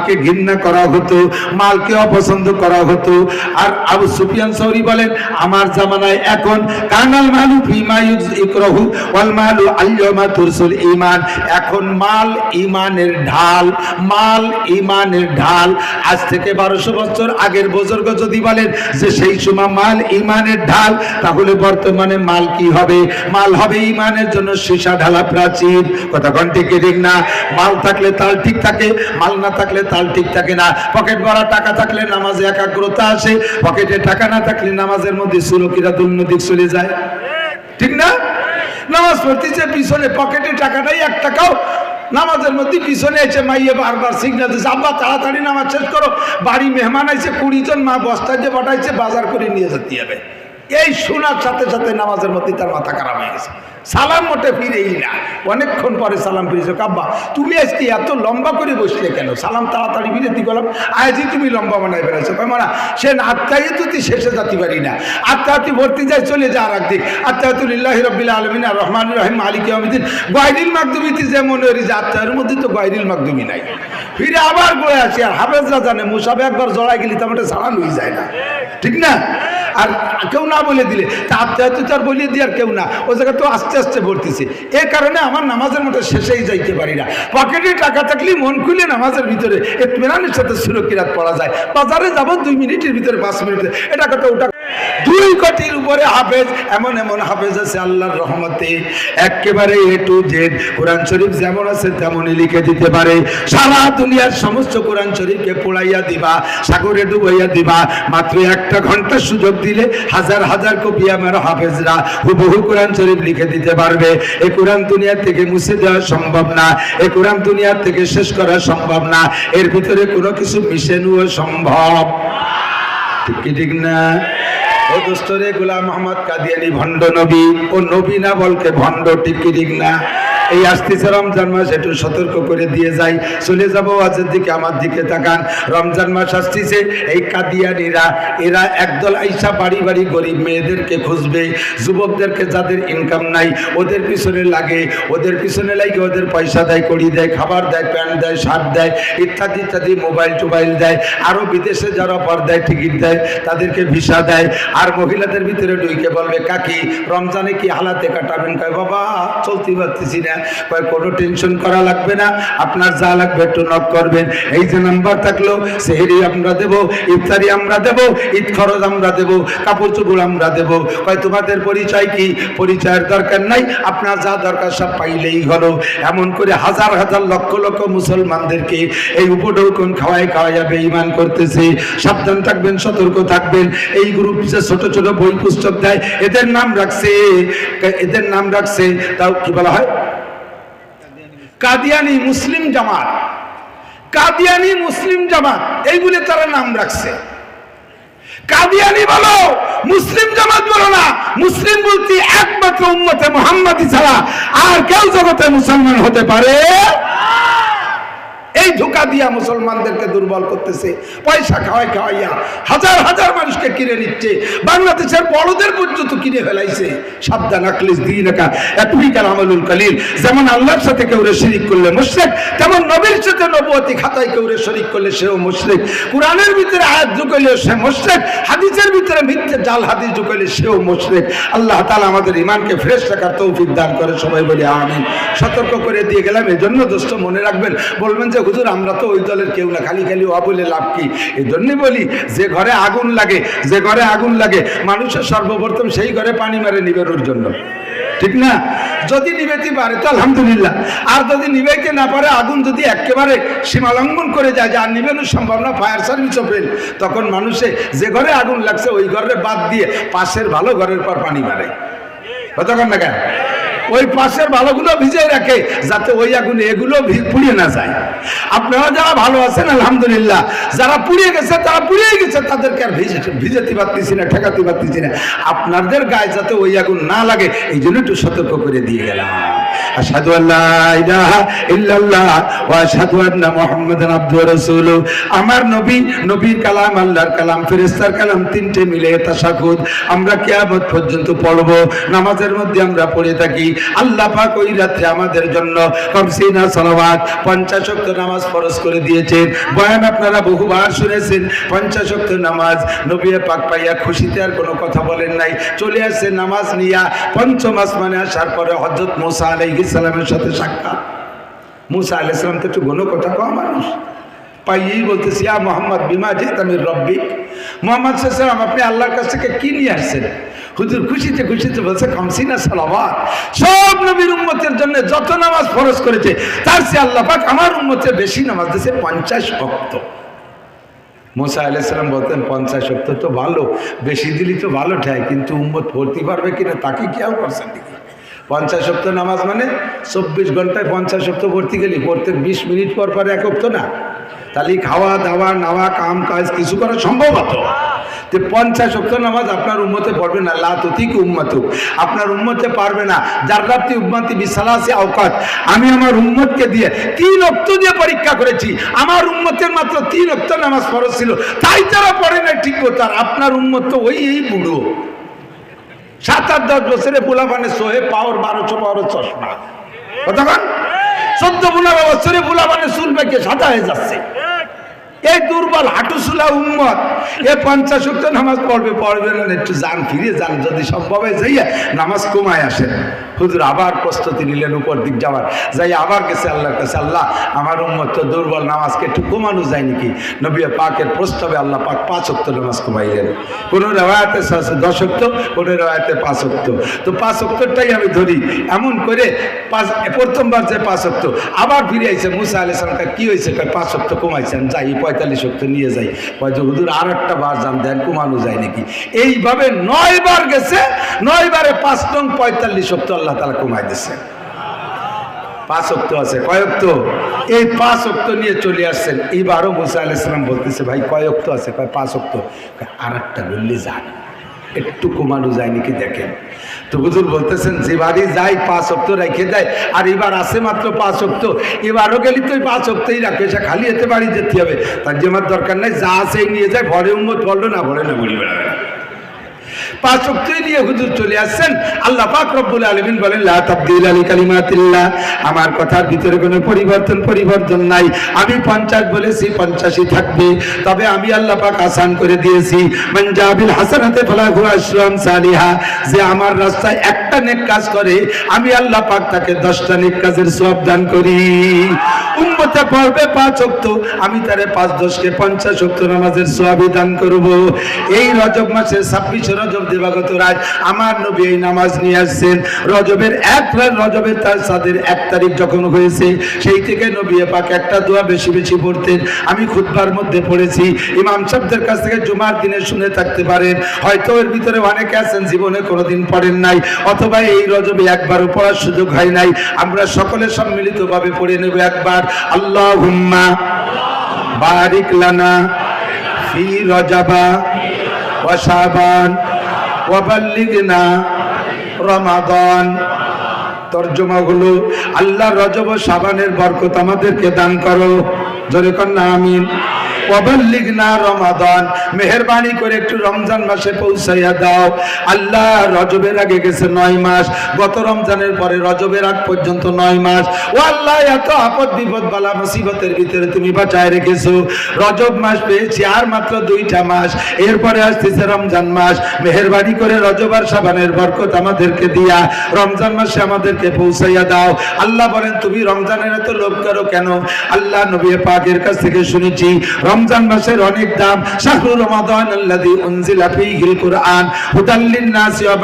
মালকে ঘৃণা করা হতো, মালকে অপছন্দ করা হতো। আর আবু সুফিয়ান সৌরি বলেন, আমার জামানায় এখন কানাল মালু ফিমা ইকরাহু ওয়াল মালু আল্লামা তুরসুল ঈমান। এখন মাল ঈমানের ঢাল, মাল ঈমানের ঢাল। আজ থেকে বারোশো বছর আগের বুজুর্গ যদি বলেন যে সেই সময় মাল ঈমানের ঢাল, তাহলে বর্তমানে মাল কি হবে? মাল হবে ঈমানের জন্য সীসা ঢালা প্রাচীর। কথা ঠিক ঠিক না? মাল থাকলে তাল ঠিক থাকে, মাল না থাকলে তাল ঠিক থাকে না। পকেট ভরা টাকা থাকলে নামাজে একাগ্রতা আসে। পকেটে টাকা না থাকলে নামাজের মধ্যে সুরকিরা দুর্নদিক চলে যায়। ঠিক না? নামাজ পড়তেছে, পিছনে পকেটে টাকাটাই এক টাকাও। নামাজের মধ্যে পিছনে এসে মাইয়ে বারবার সিগনাল দিচ্ছে আব্বা, তাড়াতাড়ি নামাজ শেষ করো। বাড়ি মেহমান আইছে, কুড়ি জন মা বস্তা যে পাঠাইছে, বাজার করে নিয়ে যেতে হবে। এই শোনার সাথে সাথে নামাজের মধ্যে তার মাথা খারাপ হয়ে গেছে। সালাম মোটে ফিরেই না। অনেকক্ষণ পরে সালাম ফিরেছে, কাব্বা, তুমি আজকে এত লম্বা করে বসলে কেন? সালাম তাড়াতাড়ি ফিরেতি গেলাম আজই তুমি লম্বা বানাই বেড়াইছো মারা, সে আত্মাই তুই শেষে যেতে পারি না। আত্মা ভর্তি যায়, চলে যা আর একদিক আত্মাতুল্লাহ রবিল্লা আলমিন রহমান রহিম, মালিক আহমদিন গাইরিল মাকদুমিতে যেমন ওই যে আত্মার মধ্যে তো গাইরিল মাকদুমি নাই। ফিরে আবার গড়ে আসি, আর হাফেজরা জানে মুসাবে একবার জড়াই গেলি আমাদের সালান হয়ে যায় না। ঠিক না? আর কেউ না বলে দিলে তা আত্মীয় তো আর বলিয়ে দিয়ে আর কেউ না। ও জায়গা তো আস্তে আস্তে ভরতেছে। এ কারণে আমার নামাজের মতো শেষেই যাইতে পারি না। পকেটে টাকা থাকলে মন খুলে নামাজের ভিতরে এতমেনানের সাথে সুরক্ষিরাত পড়া যায়। বাজারে যাব দুই মিনিটের ভিতরে, পাঁচ মিনিটে এটা কথা ওটা দুই কোটির উপরে হাফেজ, এমন এমন হাফেজ আছে আল্লাহর রহমতে। একেবারে এ টু জেড কোরআন শরীফ যেমন আছে তেমনই লিখে দিতে পারে। সারা দুনিয়ার সমস্ত কোরআন শরীফকে পোড়াইয়া দিবা, সাগরে ডুবাইয়া দিবা। মাত্র একটা ঘণ্টা সুযোগ দিলে হাজার হাজার কপি আমার হাফেজরা হুবহু কোরআন শরীফ লিখে দিতে পারবে। এই কোরআন দুনিয়া থেকে মুছে দেওয়া সম্ভব না এই কোরআন দুনিয়া থেকে শেষ করা সম্ভব না, এর ভিতরে কোনো কিছু মিশে সম্ভব। ঠিক কি ঠিক না? ও দোস্তরে গোলাম মোহাম্মদ কাদিয়ানি ভণ্ড নবী। ও নবী না বলকে ভণ্ড, ঠিক কি ঠিক না? এই আসতেছে রমজান মাস, একটু সতর্ক করে দিয়ে যাই। চলে যাব আজের দিকে, আমার দিকে তাকান। রমজান মাস আসতেছে, এই কাদিয়ানিরা, এরা একদল আইসা বাড়ি বাড়ি গরিব মেয়েদেরকে খুঁজবে। যুবকদেরকে যাদের ইনকাম নাই, ওদের পিছনে লাগে, ওদের পিছনে লাগে, ওদের পয়সা দেয়, কড়ি দেয়, খাবার দেয়, প্যান্ট দেয়, শার্ট দেয়, ইত্যাদি ইত্যাদি, মোবাইল টোবাইল দেয় আরও বিদেশে যারা পর দেয়, টিকিট দেয়, তাদেরকে ভিসা দেয়। আর মহিলাদের ভিতরে ঢুকে বলবে, কাকি, রমজানে কি হালাতে কাটাবেন? কয়, বাবা, চলতে পারতেছি না। কয়, কোনো টেনশন করা লাগবে না। আপনার যা লাগবে একটু নক করবেন। এই যে নাম্বার থাকল, সেহেরি আমরা দেব, ইফতারি আমরা দেব, ঈদ খরচ আমরা দেব, কাপড় চোপড় আমরা দেব। কয়, তোমাদের পরিচয় কি? পরিচয়ের দরকার নাই। আপনার যা দরকার সব পাইলেই হলো। এমন করে হাজার হাজার লক্ষ লক্ষ মুসলমানদেরকে এই উপঢৌকন খাওয়াই খাওয়াইয়া বেঈমান করতেছে। সাবধান থাকবেন, সতর্ক থাকবেন। এই গ্রুপ যে ছোট ছোট বই পুস্তক দেয়, এদের নাম রাখছে। এদের নাম রাখছে, তাও কি বলা হয়? কাদিয়ানি মুসলিম জামাত। কাদিয়ানি মুসলিম জামাত এইগুলি তারা নাম রাখছে। কাদিয়ানি বলো, মুসলিম জামাত বলো না, মুসলিম বলতে একমাত্র উম্মতে মোহাম্মদী ছাড়া আর কেউ জগতে মুসলমান হতে পারে এই ধোকা দিয়া মুসলমানদেরকে দুর্বল করতেছে। পয়সা খাওয়াই খাওয়াইয়া হাজার হাজার মানুষকে কিনে নিচ্ছে। বাংলাদেশের বড়দের পর্যন্ত কিনে ফেলাইছে। সাবধান আকলিস দিন একা আমলুল কালিল, যেমন আল্লাহর সাথে কেউ শরিক করলে মুশরিক, তেমন নবীর সাথে নবুয়তি খাতায় কেউ শরিক করলে সেও মুশরিক। কোরআনের ভিতরে আয়াত ঢুকাইলে সে মুশরিক, হাদিসের ভিতরে মিথ্যে জাল হাদিস ঢুকাইলে সেও মুশরিক। আল্লাহ তাআলা আমাদের ইমানকে ফ্রেশ রাখার তৌফিক দান করে সবাই বলি, আমিন। সতর্ক করে দিয়ে গেলাম এই জন্য দোস্ত মনে রাখবেন, বলবেন যে হুজুর, আমরা তো ওই দলের কেউ না, খালি খালি অবলে লাভ কি? এই জন্যই বলি, যে ঘরে আগুন লাগে, যে ঘরে আগুন লাগে, মানুষের সর্বপ্রথম সেই ঘরে পানি মারে নিবেনোর জন্য। ঠিক না? যদি নিবেতে পারে, তো আলহামদুলিল্লাহ। আর যদি নিবেতে না পারে, আগুন যদি একেবারে সীমালঙ্ঘন করে যায়, যে আর নিবেনো সম্ভব না, ফায়ার সার্ভিস ওপেন তখন মানুষে যে ঘরে আগুন লাগছে, ওই ঘরে বাদ দিয়ে পাশের ভালো ঘরের পর পানি মারে। কতক্ষণ না কেন? ওই পাশের ভালোগুলো ভিজে রাখে, যাতে ওই আগুনে এগুলো পুড়িয়ে না যায়। আপনারা যারা ভালো আছেন, আলহামদুলিল্লাহ, যারা পুড়িয়ে গেছে, তারা পুড়িয়ে গেছে, তাদেরকে আর ভিজে ভিজাতে পারতেছি না, ঠেকাতে পারতেছি না। আপনাদের গায়ে যাতে ওই আগুন না লাগে, এই জন্য একটু সতর্ক করে দিয়ে গেলাম। আশহাদু আল্লা ইলাহা ইল্লাল্লাহ ওয়া আশহাদু আন্না মুহাম্মাদান আবদুহু ওয়া রাসূলুহু আমার নবী, নবীর কালাম, আল্লাহর কালাম, ফেরেশতার কালাম তিনটে মিলে তাশাহুদ আমরা কিয়ামত পর্যন্ত পড়ব। নামাজের মধ্যে আমরা পড়ে থাকি। আল্লাহ পাক ওই রাত্রে আমাদের জন্য কমসিনা সালাওয়াত পঞ্চাশ ওয়াক্ত নামাজ ফরজ করে দিয়েছেন। বয়ান আপনারা বহুবার শুনেছেন, পঞ্চাশ ওয়াক্ত নামাজ নবী পাক পাইয়া খুশিতে আর কোনো কথা বলেন নাই। চলে আসছে নামাজ নিয়া পঞ্চম আসমানে আসার পরে হজরত মোসা আলাইহিস সালামের সাথে সাক্ষাৎ। মুসা আলাইহিস সালাম তো একটু গণ কথা কম মানুষ। পাইয়েই বলতেছি, ইয়া মোহাম্মদ, বিমা জেতামির রব্বি মোহাম্মদ সাল্লাম, আপনি আল্লাহর কাছ থেকে কি নিয়ে আসছেন? হুজুর খুশিতে খুশিতে বলছে কমসিনা সালাবাত সব নবীর উম্মতের জন্য যত নামাজ ফরজ করেছে, তার সে আল্লাহ পাক আমার উম্মতের বেশি নামাজ দিয়েছে পঞ্চাশ ভক্ত। মোসা আলাইসালাম বলতেন, পঞ্চাশ শক্ত তো ভালো, বেশি দিলি তো ভালো ঠায় কিন্তু উম্মত ভর্তি পারবে কিনা, তাকে কেউ করছেন? নাকি পঞ্চাশ সপ্ত নামাজ মানে চব্বিশ ঘন্টায় পঞ্চাশ সপ্ত পড়তে গেলি প্রত্যেক বিশ মিনিট পর পর এক হপ্ত না। তাহলে খাওয়া, দাওয়া, নাওয়া, কাম, কাজ কিছু করা সম্ভব হতো। তো পঞ্চাশ অক্ত নামাজ আপনার উম্মতে পড়বে না লাতিক উম্মত আপনার উম্মতে পারবে না, যার রাত্রি উম্মতি বিশালাসে আওকাত, আমি আমার উম্মতকে দিয়ে তিন অক্ত দিয়ে পরীক্ষা করেছি। আমার উম্মতের মাত্র তিন অক্ত নামাজ ফরজ ছিল, তাই তারা পড়ে না ঠিক মতো আপনার উম্মত তো ওই, এই বুড়ো। সাত আট দশ বছরে পোলা মানে সোহে পাওয়ার বারোশো পাওয়ার চশমা। কতক্ষণ চোদ্দ পনেরো বছরে পোলা মানে চুল পেকে সাদা হয়ে যাচ্ছে। এই দুর্বল হাঁটুসুলা উম্মত এ পঞ্চাশ উক্ত নামাজ পড়বে পড়বে না, একটু যান, ফিরে যান, যদি সম্ভব হয় যাইয়া নামাজ কমায় আসেন। হুজুর আবার প্রস্তুতি নিলেন উপর দিক যাওয়ার। যাই আবার গেছে আল্লাহর কাছে, আল্লাহ, আমার উম্মত দুর্বল, নামাজকে একটু কমানো যায় নাকি? নবী পাকের প্রস্তাবে আল্লাহ পাক পাঁচ অক্ত নামাজ কমাইলেন। কোনো রেওয়ায়তে দশ অক্ত কোনো রেওয়ায়তে পাঁচ অক্ত তো পাঁচ অক্তরটাই আমি ধরি, এমন করে পাঁচ প্রথমবার যে পাঁচ অক্ত আবার ফিরে আইছে, মুসা আলি সালামকে, কি হয়েছে পাঁচ অক্ত কমাইছেন, যাই, পঁয়তাল্লিশ অক্ত নিয়ে যাই। হুজুর আর একটা বার যান দেন কমানো যায় নাকি? এইভাবে নয় বার গেছে, নয় বারে পাঁচ নং পঁয়তাল্লিশ অক্ত আল্লাহ তালা কমাই দিছে। পাঁচ অক্ত আছে কয়ক্ত এই পাঁচ অক্ত নিয়ে চলে আসছেন। এইবারও মুসা আলাইসালাম বলতেছে, ভাই কয়ক্ত আছে? কয়, পাঁচ অক্ত। আর একটা বললে যান একটু কমানো যায় নাকি দেখেন? তো হুজুর বলতেছেন, যে বাড়ি যাই পাঁচ অক্ত রেখে দেয়, আর এবার আসে মাত্র পাঁচ অক্ত। এবারও গেলি তো পাঁচ অক্তই রাখবে সে খালি এতে বাড়ি যেতে হবে। তার যে আমার দরকার নাই, যা আছে নিয়ে যায়, ভরে উম্মত পড়ল না, ভরে না বলি বেড়াবে না। আমার কথার ভিতরে কোনো পরিবর্তন পরিবর্তন নাই। আমি পঞ্চাশ বলেছি, পঞ্চাশই থাকবে। তবে আমি আল্লাহ পাক আসান করে দিয়েছি, মান জাবিল হাসানাতে ফালাহু আশরাম সালিহা। যে আমার রাস্তায় একটা নেক কাজ করে, আমি আল্লাহ পাক তাকে দশটা নেক কাজের সওয়াব দান করি। উম্মতে পড়বে পাঁচ অক্ত আমি তারে পাঁচ দশকে পঞ্চাশ অক্ত নামাজের সওয়াবই দান করব। এই রজব মাসের ছাব্বিশে রজব দিবাগত রাত আমার নবী এই নামাজ নিয়ে আসছেন। রজবের এক রাত রজবের তার সাদের এক তারিখ যখন হয়েছে, সেই থেকে নবী পাক একটা দোয়া বেশি বেশি পড়তেন। আমি খুতবার মধ্যে পড়েছি। ইমাম সাহেবদের কাছ থেকে জুমার দিনে শুনে থাকতে পারেন। হয়তো এর ভিতরে অনেকে আছেন, জীবনে কোনোদিন পড়েন নাই, অথবা এই রজবে একবারও পড়ার সুযোগ হয় নাই। আমরা সকলে সম্মিলিতভাবে পড়ে নেব একবার। আল্লাহ হুম্মা বারিক লানা ফি রজাবা ওয়া শাবান ওয়া বাল্লিগনা রমাদান। তর্জমা হলো আল্লাহ রজব ও সাবানের বরকত আমাদেরকে দান করো। জোরে কন্যা আমিন। ওয়াবাল্লিগনা রমাদান। মেহেরবানি করে একটু রমজান মাসে পৌঁছাইয়া দাও। আল্লাহ রজবের আগে গেছে নয় মাস। গত রমজানের পরে রজবের আগ পর্যন্ত নয় মাস। ও আল্লাহ, এত আপদ বিপদ বালা মুসিবতের ভিতরে তুমি বাঁচায় রেখেছো। রজব মাস পেয়েছি আর মাত্র দুইটা মাস। এরপরে আসতেছে রমজান মাস। করে সাবানের বরকত আমাদেরকে দিয়া রমজান মাসে আমাদেরকে পৌঁছাইয়া দাও। আল্লাহ বলেন, তুমি রমজানের এত লোভ করো কেন? আল্লাহ নবী পাকের কাছ থেকে শুনেছি রমজান মাসের অনেক দাম। শাহরুর রমাদান আল্লাযী উনজিলা ফীহিল কুরআন। লিন-নাসি ওয়া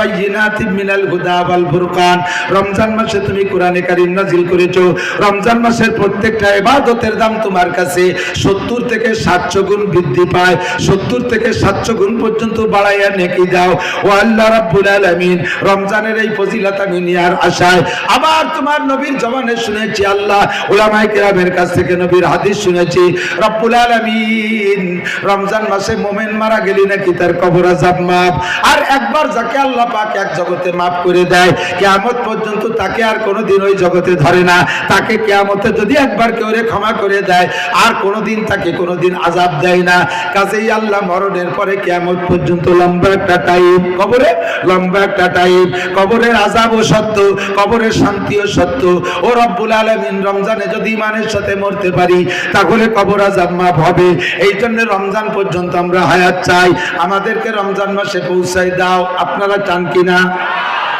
মিনাল হুদা ওয়াল ফুরকান। রমজান মাসে তুমি কোরআনে কারীম করেছ। রমজান মাসের প্রত্যেকটা ইবাদতের দাম তোমার কাছে 70 থেকে 700 গুণ বৃদ্ধি পায়। 70 থেকে 700 গুণ পর্যন্ত বাড়াইয়া নেকি দাও। ও আল্লাহ রাব্বুল আলামিন, রমজানের এই ফজিলত আমি নেয়ার আশায় আবার তোমার নবীর জবানে শুনেছি আল্লাহ, উলামায়ে কেরামের কাছ থেকে নবীর হাদিস শুনেছি। রব্বুল আলামিন আলামিন রমজান মাসে মোমেন মারা গেলি নাকি তার কবর আজাব মাপ? আর একবার যাকে আল্লাহ পাক এক জগতে মাফ করে দেয়, কিয়ামত পর্যন্ত তাকে আর কোনোদিন ওই জগতে ধরে না। তাকে কিয়ামতে যদি একবার কেউ ক্ষমা করে দেয়, আর কোনোদিন তাকে কোনোদিন আজাব দেয় না। কাজেই আল্লাহ মরণের পরে কিয়ামত পর্যন্ত লম্বা একটা টাইম, কবরে লম্বা একটা টাইম, কবরের আজাবও সত্য, কবরের শান্তিও সত্য। ও রব্বুল আলমিন, রমজানে যদি ইমানের সাথে মরতে পারি, তাহলে কবর আজাব মাফ হবে। এই জন্য রমজান পর্যন্ত আমরা হায়াত চাই। আমাদেরকে রমজান মাসে পৌঁছাই দাও। আপনারা চান কিনা?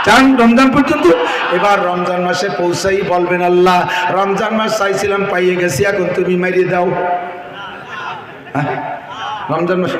চান রমজান পর্যন্ত? এবার রমজান মাসে পৌঁছাই বলবেন আল্লাহ। রমজান মাস চাইছিলাম, পাইয়ে গেছি, এখন তুমি মারিয়ে দাও। হ্যাঁ? রমজান মাস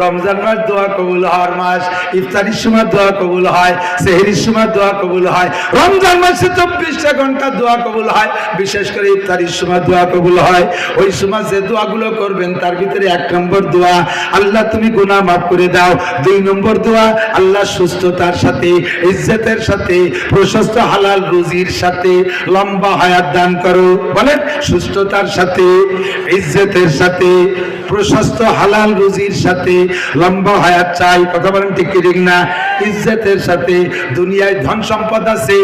রমজান মাস দোয়া কবুল হওয়ার মাস, ইফতারির সময় দোয়া কবুল হয়, সেহরির সময় দোয়া কবুল হয়, রমজান মাসে চব্বিশটা ঘণ্টা দোয়া কবুল হয়, বিশেষ করে ইফতারির সময় দোয়া কবুল হয়। ওই সময় যে দোয়াগুলো করবেন, তার ভিতরে এক নম্বর দোয়া, আল্লাহ তুমি গুনাহ মাফ করে দাও। দুই নম্বর দোয়া, আল্লাহ সুস্থতার সাথে, ইজ্জতের সাথে, প্রশস্ত হালাল রুজির সাথে, লম্বা হায়াত দান করো। বলেন, সুস্থতার সাথে, ইজ্জতের সাথে, প্রশস্ত হালাল রুজির সাথে লম্বা হায়াত চাই, কথা বলেন ঠিক ঠিক না? ইজ্জতের সাথে দুনিয়ায় ধন সম্পদ আছে,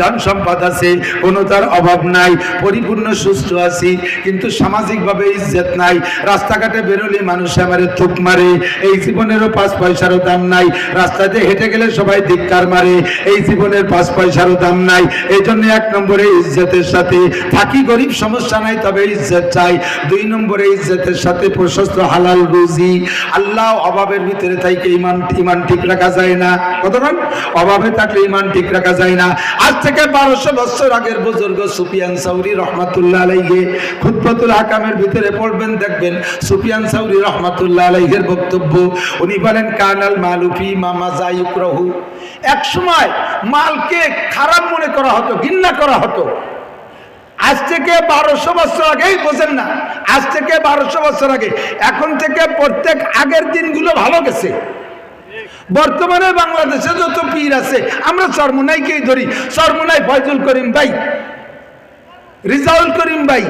ধন সম্পদ আছে, কোনো তার অভাব নাই, পরিপূর্ণ সুস্থ আছি, কিন্তু সামাজিকভাবে ইজ্জত নাই, রাস্তাঘাটে বেরোলে মানুষ আমারে থুক মারে, এই জীবনেরও পাঁচ পয়সারও দাম নাই রাস্তাতে হেঁটে গেলে সবাই ধিক্কার মারে, এই জীবনের পাঁচ পয়সারও দাম নাই এই জন্য এক নম্বরে ইজ্জতের সাথে, থাকি গরিব সমস্যা নাই, তবে ইজ্জত চাই, দুই নম্বরে ইজ্জতের সাথে প্রশস্ত হালাল রুজি, আল্লাহ অভাবের ভিতরে থাইকে ইমান ইমান ঠিক রাখা যায় না। কতক্ষণ অভাবে থাকলে ইমান ঠিক রাখা যায় না। আজ থেকে বারোশো বছর আগের বুজুর্গ সুফিয়ান সাউরি রহমাতুল্লাহ আলাইহে খুতবাতুল হাকামের ভিতরে পড়বেন, দেখবেন সুফিয়ান সাউরি রহমাতুল্লাহ আলাইহের বক্তব্য। উনি বলেন, কানাল মালুফি মামা জায়ুক রহু এক সময় মালকে খারাপ মনে করা হতো, ঘৃণা করা হতো। আজ থেকে বারোশো বছর আগেই বোঝেন না, আজ থেকে বারোশো বছর আগে, এখন থেকে প্রত্যেক আগের দিনগুলো ভালো গেছে। বর্তমানে বাংলাদেশে যত পীর আছে, আমরা চরমুনাইকেই ধরি চরমুনাই ফয়জুল করিম ভাই, রিজাউল করিম ভাই,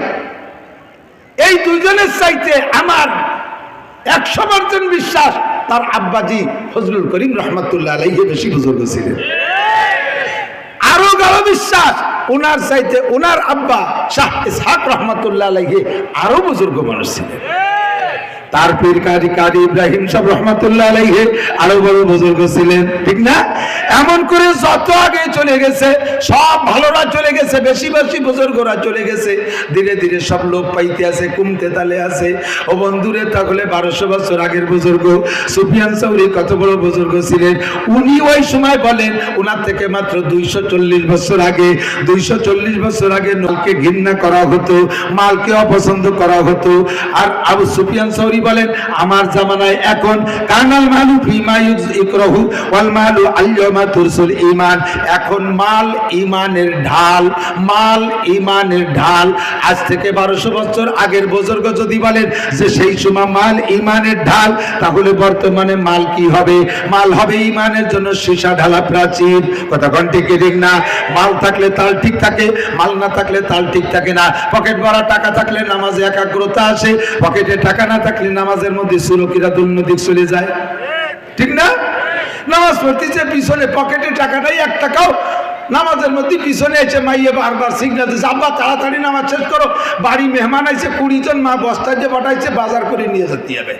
এই দুইজনের চাইতে আমার একশো পার্সেন্ট বিশ্বাস তার আব্বাজি ফজলুল করিম রহমতুল্লাহ আলাইহে বেশি বুজুর্গ ছিলেন। আরও গাঢ় বিশ্বাস ওনার চাইতে উনার আব্বা শাহ ইসহাক রহমতুল্লাহ আলহী আরও বুজুর্গ মানুষ ছিলেন। তার পীর কারি কারি ইব্রাহিম সব রহমতুল্লাহ আলাইহে আরও বড় বুজুর্গ ছিলেন, ঠিক না? এমন করে যত আগে চলে গেছে, সব ভালোরা চলে গেছে, বেশি বেশি বুজুর্গরা চলে গেছে। ধীরে ধীরে সব লোক পাইতে আছে, কুমতে তালে আছে। ও বন্ধুরে, তাহলে বারোশো বছর আগের বুজুর্গ, সুফিয়ান সৌরি কত বড় বুজুর্গ ছিলেন? উনি ওই সময় বলেন ওনার থেকে মাত্র দুইশো চল্লিশ বছর আগে, দুইশো চল্লিশ বছর আগে নলকে ঘৃণা করা হতো, মালকে অপছন্দ করা হতো। আর আবু সুফিয়ান সৌরি বলেন, আমার জামানায় এখন কানাল মালু ফিমা ইকরাহু ওয়াল মালু আল্লামা তুরসুল ঈমান। এখন মাল ঈমানের ঢাল, মাল ঈমানের ঢাল। আজ থেকে 1200 বছর আগের বুজুর্গ যদি বলেন যে সেই সময় মাল ঈমানের ঢাল, তাহলে বর্তমানে মাল কি হবে? মাল হবে ঈমানের জন্য সীসা ঢালা প্রাচীর। কথা কোন ঠিক ঠিক না? মাল থাকলে তাল ঠিক থাকে, মাল না থাকলে তাল ঠিক থাকে না। পকেট ভরা টাকা থাকলে নামাজে একাগ্রতা আসে, পকেটে টাকা না থাকলে নামাজের মধ্যে সুরকিরা দুর্নদিক চলে যায়। ঠিক না? নামাজ পড়তেছে, পিছনে পকেটে টাকাটাই এক টাকাও। নামাজের মধ্যে পিছনে এসে মাইয়ে বারবার সিগনাল দিচ্ছে আব্বা, তাড়াতাড়ি নামাজ শেষ করো। বাড়ি মেহমান আইছে, কুড়ি জন মা বস্তায় যে পাঠাইছে বাজার করে নিয়ে যেতে হবে।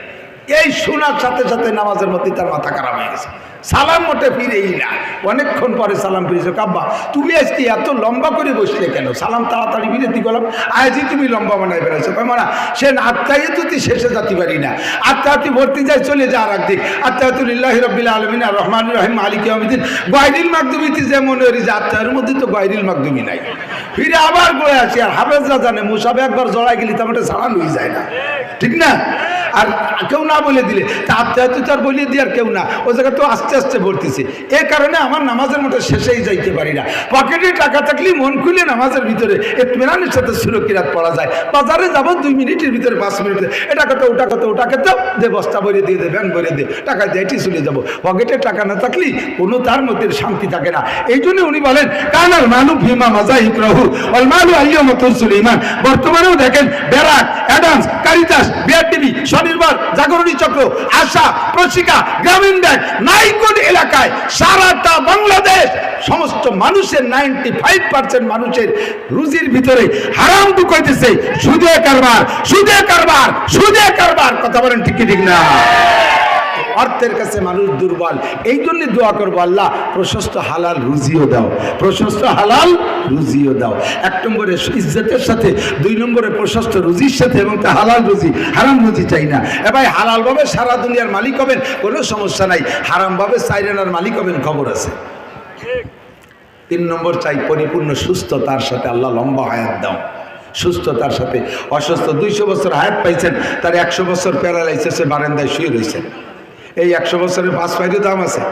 এই শোনার সাথে সাথে নামাজের মধ্যে তার মাথা খারাপ হয়ে গেছে। সালাম মোটে ফিরেই না। অনেকক্ষণ পরে সালাম ফিরেছে কাব্বা, তুমি আজকে এত লম্বা করে বসলে কেন? সালাম তাড়াতাড়ি বিরতি করলাম আজই তুমি লম্বা বানাই বেড়াচ্ছ কেমন সে আত্মাই তুই শেষে যেতে পারি না। আত্মা তুই ভর্তি যাই চলে যা আর একদিক আত্মাতুল্লাহ রবিল আলমিন রহমান রহিম মালিক আহমদিন গয়রিল মাকদুমিতে যে মনে করি যে আত্মার মধ্যে তো গয়রিল মাকদুমি নাই। ফিরে আবার গড়ে আসি, আর হাফেজরা জানে মুসাবে একবার জড়াই গেলি তো আমাদের সালান হয়ে যায় না। ঠিক না? আর কেউ না বলে দিলে, তা আত্মীয় তো তার বলিয়ে দিয়ে আর কেউ না। ও জায়গা তো আস্তে আস্তে ভর্তিছে এ কারণে আমার নামাজের মতো শেষেই যাইতে পারি না। পকেটে টাকা থাকলে মন খুলে নামাজের ভিতরে এতমেনানের সাথে সুরক্ষিরাত পড়া যায়। বাজারে যাব দুই মিনিটের ভিতরে পাঁচ মিনিটে। এটা কত, ওটা কত ওটা কত? দে, বস্তা ভরে দিয়ে দে ভ্যান ভরে দে। টাকা দিয়ে এটি চলে যাব। পকেটে টাকা না থাকলে কোনো তার মধ্যে শান্তি থাকে না। এই জন্য উনি বলেন কানার মানু ভীমা মাজাহিক রহু, অল মানু আলিয়া মতুল সুলিমান বর্তমানেও দেখেন ব্যারাক অ্যাডান্স কারিতাস, বিআরটিভি, স্বনির্ভর, জাগরণী চক্র, আশা, প্রশিকা, গ্রামীণ ব্যাংক নাইকোট এলাকায় সারাটা বাংলাদেশ। সমস্ত মানুষের নাইনটি ফাইভ পার্সেন্ট মানুষের রুজির ভিতরে হারাম তো কইতেছে সুদে কারবার সুদে কারবার সুদে কারবার। কথা বলেন ঠিক ঠিক না? অর্থের কাছে মানুষ দুর্বল। এই জন্য দোয়া করব, আল্লাহ, প্রশস্ত হালাল রুজিও দাও। প্রশস্ত হালাল রুজিও দাও। এক নম্বরে ইজ্জতের সাথে, দুই নম্বরে প্রশস্ত রুজির সাথে এবং তা হালাল রুজি, হারাম রুজি চাই না। এ ভাই হালালভাবে সারা দুনিয়ার মালিক হবেন, কোনো সমস্যা নাই। হারামভাবে সাইরেনার মালিক হবেন, খবর আছে। তিন নম্বর চাই, পরিপূর্ণ সুস্থতার সাথে আল্লাহ লম্বা হায়াত দাও। সুস্থতার সাথে। অসুস্থ দুইশো বছর হায়াত পাইছেন, তার একশো বছর প্যারালাইসিসে বারান্দায় শুয়ে রয়েছেন এই একশো বছরের পাঁচ পাইতে দাম আছে।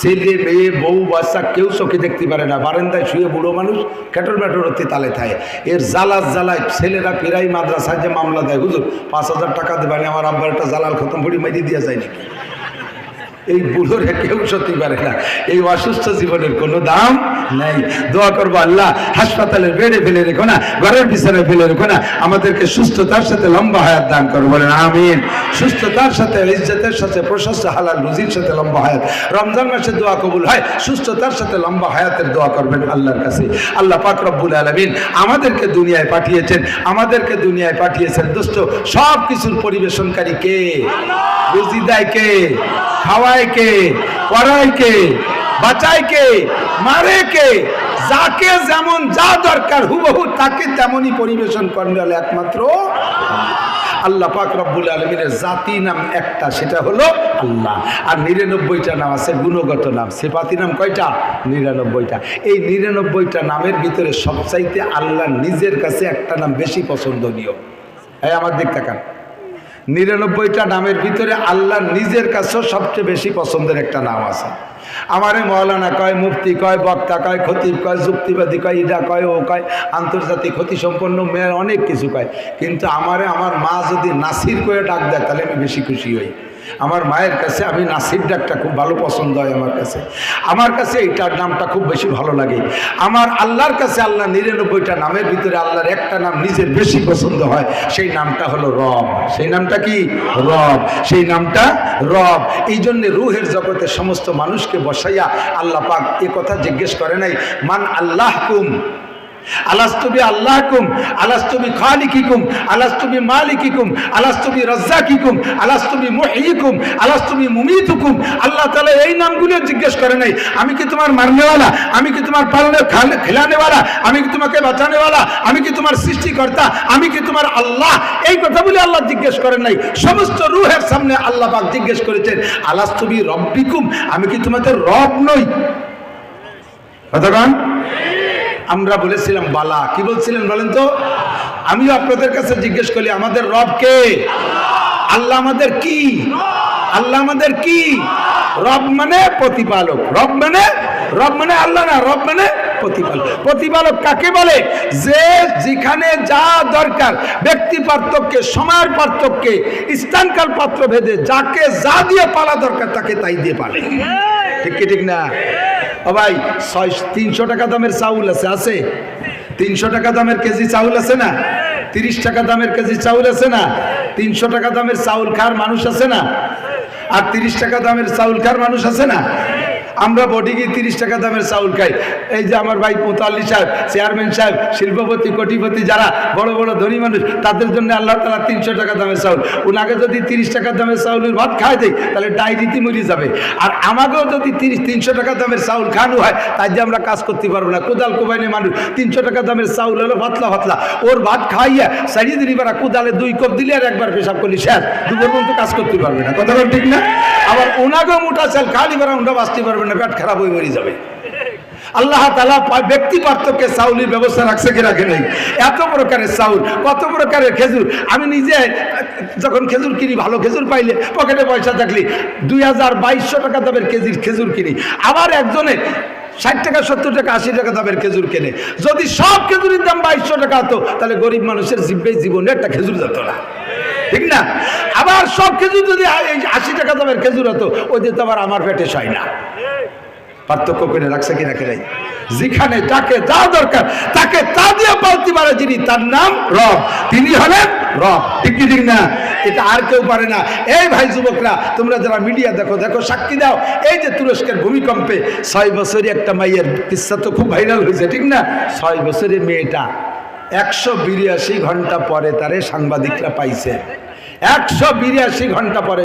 ছেলে, মেয়ে, বউ, বাচ্চা কেউ চোখে দেখতে পারে না। বারান্দায় শুয়ে বুড়ো মানুষ খেটর ব্যাটর হতে তালে থাকে এর জ্বালাস জ্বালায় ছেলেরা ফিরাই মাদ্রাসায় যে মামলা দেয়। হুজুর, পাঁচ হাজার টাকা দেবে না আমার আব্বার একটা জালাল খতম ভরি মেরে দেওয়া যায় নাকি? এই বুড়োরা কেউ সত্যি পারে না। এই অসুস্থ জীবনের কোনো দাম নাই। দোয়া করব আল্লাহ, হাসপাতালের বেডে ফেলে রেখো না, ঘরের বিছানায় ফেলে রেখো না, আমাদেরকে সুস্থতার সাথে লম্বা হায়াত দান করো, বলেন আমিন। সুস্থতার সাথে, ইজ্জতের সাথে, প্রশস্ত হালাল রুজির সাথে লম্বা হায়াত। রমজান মাসে দোয়া কবুল হয়, সুস্থতার সাথে লম্বা হায়াতের দোয়া করবেন আল্লাহর কাছে। আল্লাহ পাক রব্বুল আলমিন আমাদেরকে দুনিয়ায় পাঠিয়েছেন, আমাদেরকে দুনিয়ায় পাঠিয়েছেন। দোস্ত সব কিছুর পরিবেশনকারী কে? রুজি দেয় কে? খাওয়ায় কে? পড়ায় কে? বাঁচায় কে মারে কে যাকে যেমন যা দরকার হুবহু তাকে তেমনই পরিবেশন করবে হলো একমাত্র আল্লাহ। পাক রব্বুল আলমীর জাতি নাম একটা, সেটা হলো আল্লাহ। আর নিরানব্বইটা নাম আছে, গুণগত নাম। সেপাতি নাম কয়টা? নিরানব্বইটা। এই নিরানব্বইটা নামের ভিতরে সবচাইতে আল্লাহ নিজের কাছে একটা নাম বেশি পছন্দনীয়। হ্যাঁ আমার দিক তাকান। নিরানব্বইটা নামের ভিতরে আল্লাহ নিজের কাছেও সবচেয়ে বেশি পছন্দের একটা নাম আছে। আমারে মৌলানা কয়, মুফতি কয়, বক্তা কয়, খতিব কয়, যুক্তিবাদী কয়, ইডা কয়, ও কয়, আন্তর্জাতিক ক্ষতিসম্পন্ন মেয়ের, অনেক কিছু কয়। কিন্তু আমারে, আমার মা যদি নাসির করে ডাক দেয়, তাহলে আমি বেশি খুশি হই। আমার মায়ের কাছে আমি নাসির ডাকটা খুব ভালো পছন্দ হয় আমার কাছে। আমার কাছে এইটার নামটা খুব বেশি ভালো লাগে। আমার আল্লাহর কাছে আল্লাহ নিরানব্বইটা নামের ভিতরে আল্লাহর একটা নাম নিজের বেশি পছন্দ হয়, সেই নামটা হলো রব। সেই নামটা কি? রব। সেই নামটা রব। এই জন্যে রুহের জগতে সমস্ত মানুষকে বসাইয়া আল্লাহ পাক এ কথা জিজ্ঞেস করে নাই, মান আল্লাহ কুম আলাস্তবি আল্লাহকুম, আলাস্তবি খালিকিকুম, আলাস্তবি মালিকিকুম, আলাস্তবি রাজ্জাকিকুম, আলাস্তবি মুহইকুম, আলাস্তবি মুমিতুকুম। আল্লাহ তাআলা এই নামগুলো জিজ্ঞেস করে নাই। আমি কি তোমার মারনেওয়ালা? আমি কি তোমার পালনে খেলানেওয়ালা? আমি কি তোমাকে বাঁচানেওয়ালা? আমি কি তোমার সৃষ্টিকর্তা? আমি কি তোমার আল্লাহ? এই কথা বলে আল্লাহ জিজ্ঞেস করেন নাই। সমস্ত রুহের সামনে আল্লাহ পাক জিজ্ঞেস করেছেন, আলাস্তবি রব্বিকুম? আমি কি তোমাদের রব নই? কতক্ষণ আমরা বলেছিলাম, বালা। কি বলছিলেন বলেন তো? আমিও আপনাদের কাছে জিজ্ঞেস করি, আমাদের রব কে? আল্লাহ আমাদের কি? আল্লাহ আমাদের কি? রব মানে প্রতিপালক। রব মানে রব মানে আল্লাহ না, রব মানে প্রতিপালক। প্রতিপালক কাকে বলে? যে যেখানে যা দরকার, ব্যক্তি পার্থক্যে সময়ের পার্থক্যে, স্থানকাল পাত্র ভেদে যাকে যা দিয়ে পালা দরকার তাকে তাই দিয়ে পালে। ঠিক কি, ঠিক না? ও ভাই, ছয়, তিনশো টাকা দামের চাউল আছে আছে? তিনশো টাকা দামের কেজি চাউল আছে না? তিরিশ টাকা দামের কেজি চাউল আছে না? তিনশো টাকা দামের চাউল খার মানুষ আছে না? আর তিরিশ টাকা দামের চাউল খার মানুষ আছে না? আমরা বডিগি তিরিশ টাকা দামের চাউল খাই। এই যে আমার ভাই মোতাল্লি সাহেব, চেয়ারম্যান সাহেব, শিল্পপতি, কোটিপতি যারা বড় বড় ধনী মানুষ, তাদের জন্য আল্লাহ তালা তিনশো টাকা দামের চাউল। ওনাকে যদি তিরিশ টাকা দামের চাউলের ভাত খাই দেয় তাহলে ডায়রিতে মরে যাবে। আর আমাকেও যদি তিরিশ, তিনশো টাকা দামের চাউল খাওয়ানো হয়, তাই যে আমরা কাজ করতে পারব না। কোদাল কোবাইনে মানুষ, তিনশো টাকা দামের চাউল হলো ভাতলা ভাতলা ওর ভাত খাইয়া সারিয়ে দিলি বেড়া, কোদালে দুই কপ দিলে আর একবার পেশাব করলি, শেষ। দুপুর পর্যন্ত কাজ করতে পারবে না। কথা ঠিক না? আবার ওনাকেও মোটা চাল খালি বেড়া ওটা বাঁচতে পারবে না পেট খারাপ হয়ে মরে যাবে। আল্লাহ তালা ব্যক্তি পার্থক্যে চাউলের ব্যবস্থা রাখছে কি রাখে নেই? এত প্রকারের চাউল, কত প্রকারের খেজুর? আমি নিজে, যখন খেজুর কিনি, ভালো খেজুর পাইলে পকেটে পয়সা থাকলে দুই হাজার বাইশশো টাকা দামের কেজির খেজুর কিনি। আবার একজনে ষাট টাকা, সত্তর টাকা, আশি টাকা দামের খেজুর কেনে। যদি সব খেজুরের দাম বাইশশো টাকা হতো, তাহলে গরিব মানুষের জিব্বে জীবনে একটা খেজুর যেত না। ঠিক না? আবার সব খেজুর যদি আশি টাকা দামের খেজুর হতো, ওই দিয়ে তো আবার আমার পেটে সয় না। পার্থক্য করে রাখছে কিনা খেলাই যেখানে যাকে যা দরকার, তাকে তা দিয়ে পালতে পারে যিনি, তার নাম রব। তিনি হলেন রব। ঠিক ঠিক না? এটা আর কেউ পারে না। এই ভাই যুবকরা, তোমরা যারা মিডিয়া দেখো দেখো, সাক্ষী দাও। এই যে তুরস্কের ভূমিকম্পে ছয় বছরের একটা মাইয়ের কিসা তো খুব ভাইরাল হয়েছে, ঠিক না? ছয় বছরের মেয়েটা একশো বিরাশি ঘণ্টা পরে তারে সাংবাদিকরা পাইছে। একশো বিরাশি ঘণ্টা পরে